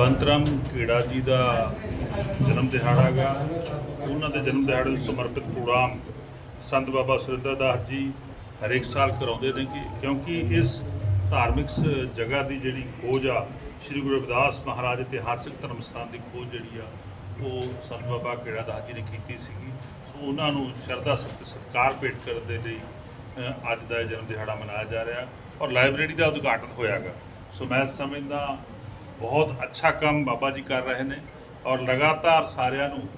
ਬੰਤਰਮ ਕੀੜਾ ਜੀ ਦਾ ਜਨਮ ਦਿਹਾੜਾ ਗਾ ਉਹਨਾਂ ਦੇ ਜਨਮ ਦਿਹਾੜੇ ਨੂੰ ਸਮਰਪਿਤ ਪ੍ਰੋਗਰਾਮ ਸੰਤ ਬਾਬਾ ਸੁਰਿੰਦਰ ਦਾਸ ਜੀ ਹਰੇਕ ਸਾਲ ਕਰਾਉਂਦੇ ਨੇ ਕਿਉਂਕਿ ਇਸ ਧਾਰਮਿਕ ਸ- ਜਗ੍ਹਾ ਦੀ ਜਿਹੜੀ ਖੋਜ ਆ, ਸ੍ਰੀ ਗੁਰੂ ਰਵਿਦਾਸ ਮਹਾਰਾਜ ਇਤਿਹਾਸਿਕ ਧਰਮ ਸਥਾਨ ਦੀ ਖੋਜ ਜਿਹੜੀ ਆ, ਉਹ ਸੰਤ ਬਾਬਾ ਕੀੜਾ ਦਾਸ ਜੀ ਨੇ ਕੀਤੀ ਸੀਗੀ। ਸੋ ਉਹਨਾਂ ਨੂੰ ਸ਼ਰਧਾ ਸਤਿਕਾਰ ਭੇਟ ਕਰਨ ਦੇ ਲਈ ਅੱਜ ਦਾ ਇਹ ਜਨਮ ਦਿਹਾੜਾ ਮਨਾਇਆ ਜਾ ਰਿਹਾ ਔਰ ਲਾਇਬ੍ਰੇਰੀ ਦਾ ਉਦਘਾਟਨ ਹੋਇਆਗਾ ਸੋ ਮੈਂ ਸਮਝਦਾ ਬਹੁਤ ਅੱਛਾ ਕੰਮ ਬਾਬਾ ਜੀ ਕਰ ਰਹੇ ਨੇ ਔਰ ਲਗਾਤਾਰ ਸਾਰਿਆਂ ਨੂੰ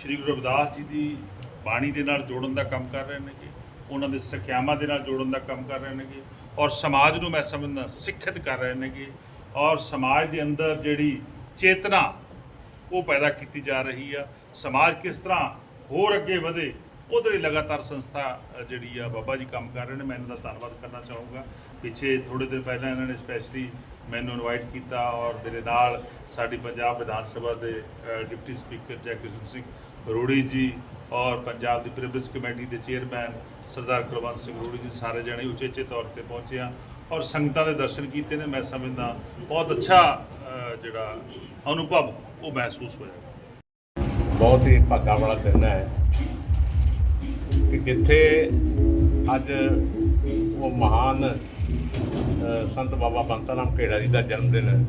ਸ੍ਰੀ ਗੁਰੂ ਰਵਿਦਾਸ ਜੀ ਦੀ ਬਾਣੀ ਦੇ ਨਾਲ ਜੋੜਨ ਦਾ ਕੰਮ ਕਰ ਰਹੇ ਨੇਗੇ, ਉਹਨਾਂ ਦੇ ਸਿੱਖਿਆਵਾਂ ਦੇ ਨਾਲ ਜੋੜਨ ਦਾ ਕੰਮ ਕਰ ਰਹੇ ਨੇਗੇ ਔਰ ਸਮਾਜ ਨੂੰ ਮੈਂ ਸਮਝਦਾ ਸਿੱਖਿਤ ਕਰ ਰਹੇ ਨੇਗੇ ਔਰ ਸਮਾਜ ਦੇ ਅੰਦਰ ਜਿਹੜੀ ਚੇਤਨਾ ਉਹ ਪੈਦਾ ਕੀਤੀ ਜਾ ਰਹੀ ਆ, ਸਮਾਜ ਕਿਸ ਤਰ੍ਹਾਂ ਹੋਰ ਅੱਗੇ ਵਧੇ, ਉਹਦੇ ਲਈ ਲਗਾਤਾਰ ਸੰਸਥਾ ਜਿਹੜੀ ਆ ਬਾਬਾ ਜੀ ਕੰਮ ਕਰ ਰਹੇ ਨੇ, ਮੈਂ ਇਹਨਾਂ ਦਾ ਧੰਨਵਾਦ ਕਰਨਾ ਚਾਹੂੰਗਾ। ਪਿੱਛੇ ਥੋੜੇ ਦਿਨ ਪਹਿਲਾਂ ਇਹਨਾਂ ਨੇ ਸਪੈਸ਼ਲੀ ਮੈਨੂੰ ਇਨਵਾਈਟ ਕੀਤਾ ਔਰ ਮੇਰੇ ਨਾਲ ਸਾਡੀ ਪੰਜਾਬ ਵਿਧਾਨ ਸਭਾ ਦੇ ਡਿਪਟੀ ਸਪੀਕਰ ਜੈਕਿਸ਼ਨ ਸਿੰਘ ਰੋੜੀ ਜੀ ਔਰ ਪੰਜਾਬ ਦੀ ਪ੍ਰਿਵਿਲੇਜ ਕਮੇਟੀ ਦੇ ਚੇਅਰਮੈਨ ਸਰਦਾਰ ਕੁਲਵੰਤ ਸਿੰਘ ਰੋੜੀ ਜੀ ਸਾਰੇ ਜਣੇ ਉਚੇਚੇ ਤੌਰ ਤੇ ਪਹੁੰਚਿਆ ਔਰ ਸੰਗਤਾਂ ਦੇ ਦਰਸ਼ਨ ਕੀਤੇ ਨੇ। ਮੈਂ ਸਮਝਦਾ ਬਹੁਤ ਅੱਛਾ ਜਿਹੜਾ ਅਨੁਭਵ ਉਹ ਮਹਿਸੂਸ ਹੋਇਆ। ਬਹੁਤ ਹੀ ਭਾਗਾ ਵਾਲਾ ਦਿਨ ਹੈ ਕਿ ਜਿੱਥੇ ਅੱਜ ਉਹ ਮਹਾਨ ਸੰਤ ਬਾਬਾ ਬੰਤਾ ਰਾਮ ਖੇੜਾ ਜੀ ਦਾ ਜਨਮ ਦਿਨ।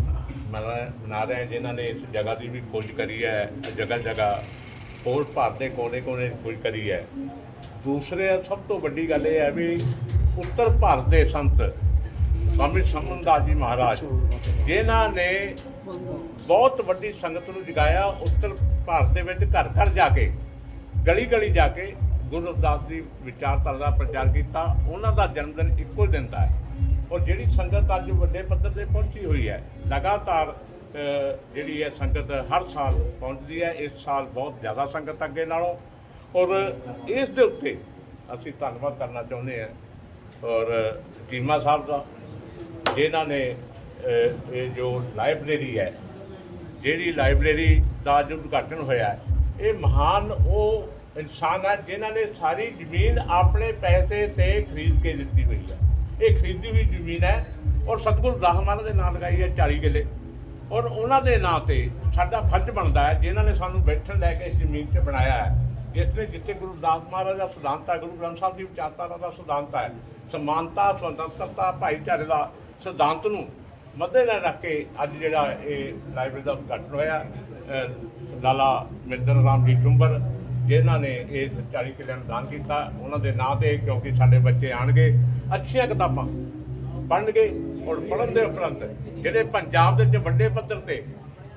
ਮਨਾ- ਮਨਾ ਰਹੇ ਹਾਂ ਜਿਨ੍ਹਾਂ ਨੇ ਇਸ ਜਗ੍ਹਾ ਦੀ ਵੀ ਖੋਜ ਕਰੀ ਹੈ, ਜਗ੍ਹਾ ਜਗ੍ਹਾ ਹੋਰ ਭਾਰਤ ਦੇ ਕੋਨੇ-ਕੋਨੇ ਖੋਜ ਕਰੀ ਹੈ। ਦੂਸਰੇ ਸਭ ਤੋਂ ਵੱਡੀ ਗੱਲ ਇਹ ਹੈ ਵੀ ਉੱਤਰ ਭਾਰਤ ਦੇ ਸੰਤ ਸਵਾਮੀ ਸਮਨਦਾਸ ਜੀ ਮਹਾਰਾਜ, ਜਿਨ੍ਹਾਂ ਨੇ ਬਹੁਤ ਵੱਡੀ ਸੰਗਤ ਨੂੰ ਜਗਾਇਆ ਉੱਤਰ ਭਾਰਤ ਦੇ ਵਿੱਚ ਘਰ ਘਰ ਜਾ ਕੇ ਗਲੀ ਗਲੀ ਜਾ ਕੇ ਗੁਰੂ ਰਵਿਦਾਸ ਦੀ ਵਿਚਾਰਧਾਰਾ ਦਾ ਪ੍ਰਚਾਰ ਕੀਤਾ। ਉਹਨਾਂ ਦਾ ਜਨਮ ਦਿਨ ਇੱਕੋ ਦਿਨ ਦਾ ਹੈ। ਔਰ ਜਿਹੜੀ ਸੰਗਤ ਅੱਜ ਵੱਡੇ ਪੱਧਰ ਤੇ ਪਹੁੰਚੀ ਹੋਈ ਹੈ, ਲਗਾਤਾਰ ਜਿਹੜੀ ਹੈ ਸੰਗਤ ਹਰ ਸਾਲ ਪਹੁੰਚਦੀ ਹੈ, ਇਸ ਸਾਲ ਬਹੁਤ ਜ਼ਿਆਦਾ ਸੰਗਤ ਅੱਗੇ ਨਾਲੋਂ। ਔਰ ਇਸ ਦੇ ਉੱਤੇ ਅਸੀਂ ਧੰਨਵਾਦ ਕਰਨਾ ਚਾਹੁੰਦੇ ਹਾਂ, ਔਰ ਚੀਮਾ ਸਾਹਿਬ ਦਾ, ਜਿਨ੍ਹਾਂ ਨੇ ਇਹ ਜੋ ਲਾਇਬ੍ਰੇਰੀ ਹੈ, ਜਿਹੜੀ ਲਾਇਬ੍ਰੇਰੀ ਦਾ ਜੋ ਉਦਘਾਟਨ ਹੋਇਆ ਇਹ ਮਹਾਨ ਉਹ ਇਨਸਾਨ ਹੈ ਜਿਨ੍ਹਾਂ ਨੇ ਸਾਰੀ ਜ਼ਮੀਨ ਆਪਣੇ ਪੈਸੇ ਤੇ ਖਰੀਦ ਕੇ ਦਿੱਤੀ ਹੋਈ ਹੈ। ਇਹ ਖਰੀਦੀ ਹੋਈ ਜ਼ਮੀਨ ਹੈ ਔਰ ਸਤਿਗੁਰੂ ਦਾਸ ਮਹਾਰਾਜ ਦੇ ਨਾਂ ਲਗਾਈ ਹੈ 40 ਕਿੱਲੇ। ਔਰ ਉਹਨਾਂ ਦੇ ਨਾਂ ਤੇ ਸਾਡਾ ਫਰਜ਼ ਬਣਦਾ ਹੈ, ਜਿਨ੍ਹਾਂ ਨੇ ਸਾਨੂੰ ਬੈਠਣ ਲੈ ਕੇ ਇਸ ਜ਼ਮੀਨ ਤੇ ਬਣਾਇਆ ਹੈ, ਜਿਸ ਨੇ ਜਿੱਥੇ ਗੁਰੂ ਦਾਸ ਮਹਾਰਾਜ ਦਾ ਸਿਧਾਂਤ ਹੈ, ਗੁਰੂ ਗ੍ਰੰਥ ਸਾਹਿਬ ਦੀ ਵਿਚਾਰਧਾਰਾ ਦਾ ਸਿਧਾਂਤ ਹੈ, ਸਮਾਨਤਾ, ਸੁਤੰਤਰਤਾ, ਭਾਈਚਾਰੇ ਦਾ ਸਿਧਾਂਤ ਨੂੰ ਮੱਦੇ ਨਾਲ ਰੱਖ ਕੇ ਅੱਜ ਜਿਹੜਾ ਇਹ ਲਾਇਬ੍ਰੇਰੀ ਦਾ ਉਦਘਾਟਨ ਹੋਇਆ, ਅਹ ਲਾਲਾ ਮਿੰਦਰ ਰਾਮ ਜੀ ਚੁੰਬਰ ਜਿਨ੍ਹਾਂ ਨੇ ਇਹ 40 ਕਿੱਲਿਆਂ ਨੂੰ ਦਾਨ ਕੀਤਾ ਉਹਨਾਂ ਦੇ ਨਾਂ ਤੇ ਕਿਉਂਕਿ ਸਾਡੇ ਬੱਚੇ ਆਣਗੇ ਅੱਛੀਆਂ ਕਿਤਾਬਾਂ ਪੜ੍ਹਨਗੇ ਔਰ ਪੜ੍ਹਨ ਦੇ ਉਪਰੰਤ ਜਿਹੜੇ ਪੰਜਾਬ ਦੇ ਵਿੱਚ ਵੱਡੇ ਪੱਧਰ ਤੇ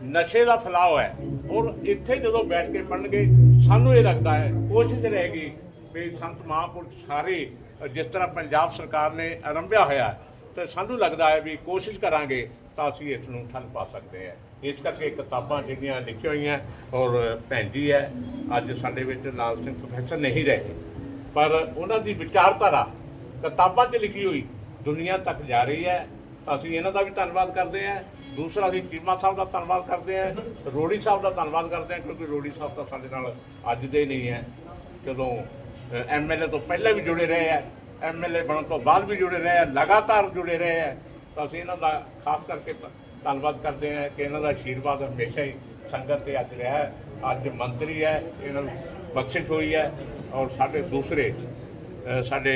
ਨਸ਼ੇ ਦਾ ਫੈਲਾਅ ਹੈ ਔਰ ਇੱਥੇ ਜਦੋਂ ਬੈਠ ਕੇ ਪੜ੍ਹਨਗੇ ਸਾਨੂੰ ਇਹ ਲੱਗਦਾ ਹੈ ਕੋਸ਼ਿਸ਼ ਰਹੇਗੀ ਵੀ ਸੰਤ ਮਹਾਂਪੁਰਖ ਸਾਰੇ ਜਿਸ ਤਰ੍ਹਾਂ ਪੰਜਾਬ ਸਰਕਾਰ ਨੇ ਆਰੰਭਿਆ ਹੋਇਆ ਹੈ, ਤੇ ਸਾਨੂੰ ਲੱਗਦਾ ਹੈ ਵੀ ਕੋਸ਼ਿਸ਼ ਕਰਾਂਗੇ ਤਾਂ ਅਸੀਂ ਇਸ ਨੂੰ ਠੱਲ ਪਾ ਸਕਦੇ ਹਾਂ। ਇਸ ਕਰਕੇ ਕਿਤਾਬਾਂ ਜਿਹੜੀਆਂ ਲਿਖੀਆਂ ਹੋਈਆਂ ਔਰ ਭੈਣ ਜੀ ਹੈ, ਅੱਜ ਸਾਡੇ ਵਿੱਚ ਲਾਲ ਸਿੰਘ ਪ੍ਰੋਫੈਸਰ ਨਹੀਂ ਰਹੇ। ਪਰ ਉਹਨਾਂ ਦੀ ਵਿਚਾਰਧਾਰਾ ਕਿਤਾਬਾਂ 'ਚ ਲਿਖੀ ਹੋਈ ਦੁਨੀਆ ਤੱਕ ਜਾ ਰਹੀ ਹੈ। ਅਸੀਂ ਇਹਨਾਂ ਦਾ ਵੀ ਧੰਨਵਾਦ ਕਰਦੇ ਹਾਂ। ਦੂਸਰਾ ਅਸੀਂ ਚੀਮਾ ਸਾਹਿਬ ਦਾ ਧੰਨਵਾਦ ਕਰਦੇ ਹਾਂ। ਰੋੜੀ ਸਾਹਿਬ ਦਾ ਧੰਨਵਾਦ ਕਰਦੇ ਹਾਂ ਕਿਉਂਕਿ ਰੋੜੀ ਸਾਹਿਬ ਤਾਂ ਸਾਡੇ ਨਾਲ ਅੱਜ ਦੇ ਨਹੀਂ ਹੈ। ਜਦੋਂ ਐਮਐਲਏ ਤੋਂ ਪਹਿਲਾਂ ਵੀ ਜੁੜੇ ਰਹੇ ਹੈ ਐਮਐਲਏ ਬਣਨ ਤੋਂ ਬਾਅਦ ਵੀ ਜੁੜੇ ਰਹੇ ਹੈ, ਲਗਾਤਾਰ ਜੁੜੇ ਰਹੇ ਹੈ। ਤਾਂ ਅਸੀਂ ਇਹਨਾਂ ਦਾ ਖਾਸ ਕਰਕੇ ਧੰਨਵਾਦ ਕਰਦੇ ਹਾਂ ਕਿ ਇਹਨਾਂ ਦਾ ਆਸ਼ੀਰਵਾਦ ਹਮੇਸ਼ਾ ਹੀ ਸੰਗਤ ਤੇ ਅੱਜ ਰਿਹਾ ਹੈ। ਅੱਜ ਮੰਤਰੀ ਹੈ ਇਹਨਾਂ ਨੂੰ ਬਖਸ਼ਿਸ਼ ਹੋਈ ਹੈ ਔਰ ਸਾਡੇ ਦੂਸਰੇ ਸਾਡੇ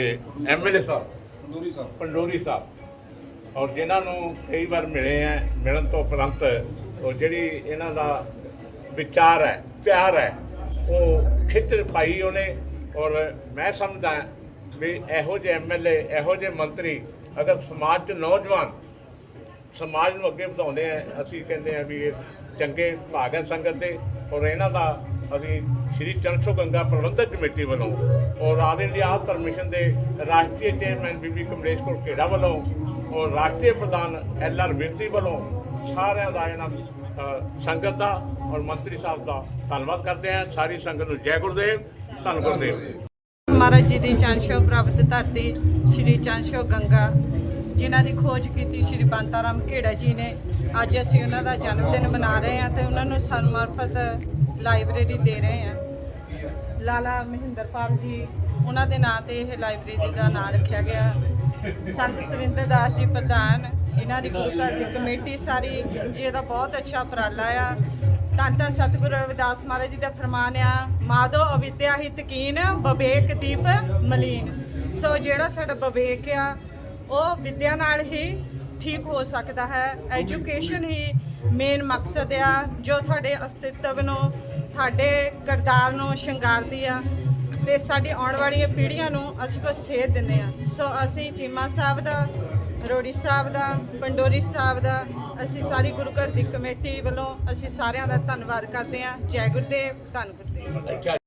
ਐਮਐਲਏ ਸਾਹਿਬ ਪੰਡੋਰੀ ਸਾਹਿਬ। ਪੰਡੋਰੀ ਸਾਹਿਬ ਔਰ ਜਿਨ੍ਹਾਂ ਨੂੰ ਕਈ ਵਾਰ ਮਿਲੇ ਆ ਮਿਲਣ ਤੋਂ ਉਪਰੰਤ ਉਹ ਜਿਹੜੀ ਇਹਨਾਂ ਦਾ ਵਿਚਾਰ ਹੈ ਪਿਆਰ ਹੈ ਉਹ ਖਿੱਚ ਪਾਈ ਉਹਨੇ ਔਰ ਮੈਂ ਸਮਝਦਾ ਵੀ ਇਹੋ ਜਿਹੇ ਐਮਐਲਏ ਇਹੋ ਜਿਹੇ ਮੰਤਰੀ ਅਗਰ ਸਮਾਜ 'ਚ ਨੌਜਵਾਨ ਸਮਾਜ ਨੂੰ ਅੱਗੇ ਵਧਾਉਂਦੇ ਆ, ਅਸੀਂ ਕਹਿੰਦੇ ਆ ਵੀ ਇਹ ਚੰਗੇ ਭਾਗ ਹੈ ਸੰਗਤ ਦੇ ਔਰ ਇਹਨਾਂ ਦਾ ਅਸੀਂ ਸ਼੍ਰੀ ਚਰਚੋ ਗੰਗਾ ਪ੍ਰਬੰਧਕ ਕਮੇਟੀ ਵੱਲੋਂ ਔਰ ਆਲ ਇੰਡੀਆ ਆਪ ਮਿਸ਼ਨ ਦੇ ਰਾਸ਼ਟਰੀ ਚੇਅਰਮੈਨ ਬੀਬੀ ਕਮਲੇਸ਼ ਕੌਰ ਖੇੜਾ ਵੱਲੋਂ ਔਰ ਰਾਸ਼ਟਰੀ ਪ੍ਰਧਾਨ ਐਲ ਆਰ ਵਿਰਦੀ ਵੱਲੋਂ ਸਾਰਿਆਂ ਦਾ ਇਹਨਾਂ ਸੰਗਤ ਦਾ ਔਰ ਮੰਤਰੀ ਸਾਹਿਬ ਦਾ ਧੰਨਵਾਦ ਕਰਦੇ ਹਾਂ। ਸਾਰੀ ਸੰਗਤ ਨੂੰ ਜੈ ਗੁਰਦੇਵ, ਧੰਨ ਗੁਰਦੇਵ। ਮਹਾਰਾਜ ਜੀ ਦੀ ਚੰਸ਼ੋ ਪ੍ਰਾਪਤ ਧਰਤੀ, ਸ਼੍ਰੀ ਚੰਸ਼ੋ ਗੰਗਾ ਜਿਨ੍ਹਾਂ ਦੀ ਖੋਜ ਕੀਤੀ ਸ਼੍ਰੀ ਬੰਤਾ ਰਾਮ ਖੇੜਾ ਜੀ ਨੇ, ਅੱਜ ਅਸੀਂ ਉਹਨਾਂ ਦਾ ਜਨਮ ਦਿਨ ਮਨਾ ਰਹੇ ਹਾਂ ਤੇ ਉਹਨਾਂ ਨੂੰ ਸਮਰਪਿਤ ਲਾਇਬ੍ਰੇਰੀ ਦੇ ਰਹੇ ਹਾਂ। ਲਾਲਾ ਮਹਿੰਦਰਪਾਲ ਜੀ, ਉਹਨਾਂ ਦੇ ਨਾਂ ਤੇ ਇਹ ਲਾਇਬ੍ਰੇਰੀ ਦਾ ਨਾਂ ਰੱਖਿਆ ਗਿਆ। ਸੰਤ ਸੁਰਿੰਦਰ ਦਾਸ ਜੀ ਪ੍ਰਧਾਨ, ਇਹਨਾਂ ਦੀ ਗੁਰੂ ਘਰ ਦੀ ਕਮੇਟੀ ਸਾਰੀ, ਜੀ ਇਹਦਾ ਬਹੁਤ ਅੱਛਾ ਉਪਰਾਲਾ ਆ। ਤਾਂ ਧੰਨ ਸਤਿਗੁਰੂ ਰਵਿਦਾਸ ਮਹਾਰਾਜ ਜੀ ਦਾ ਫਰਮਾਨ ਆ, ਮਾਧੋ ਅਵਿਦਿਆ ਹੀ ਤਕੀਨ ਬਵੇਕ ਦੀਪ ਮਲੀਨ। ਸੋ ਜਿਹੜਾ ਸਾਡਾ ਬਵੇਕ ਆ ਉਹ ਵਿੱਦਿਆ ਨਾਲ ਹੀ ਠੀਕ ਹੋ ਸਕਦਾ ਹੈ। ਐਜੂਕੇਸ਼ਨ ਹੀ ਮੇਨ ਮਕਸਦ ਆ, ਜੋ ਤੁਹਾਡੇ ਅਸਤਿਤਵ ਨੂੰ, ਤੁਹਾਡੇ ਕਿਰਦਾਰ ਨੂੰ ਸ਼ਿੰਗਾਰਦੀ ਆ। ਤੇ ਸਾਡੀ ਆਉਣ ਵਾਲੀਆਂ ਪੀੜ੍ਹੀਆਂ ਨੂੰ ਅਸੀਂ ਕੁਝ ਸੇਧ ਦਿੰਦੇ ਆ। ਸੋ ਅਸੀਂ ਚੀਮਾ ਸਾਹਿਬ ਦਾ, ਰੋੜੀ ਸਾਹਿਬ ਦਾ, ਪੰਡੋਰੀ ਸਾਹਿਬ ਦਾ, ਅਸੀਂ ਸਾਰੀ ਗੁਰੂ ਘਰ ਦੀ ਕਮੇਟੀ ਵੱਲੋਂ ਅਸੀਂ ਸਾਰਿਆਂ ਦਾ ਧੰਨਵਾਦ ਕਰਦੇ ਹਾਂ ਜੈ ਗੁਰਦੇਵ, ਧੰਨ ਗੁਰਦੇਵ।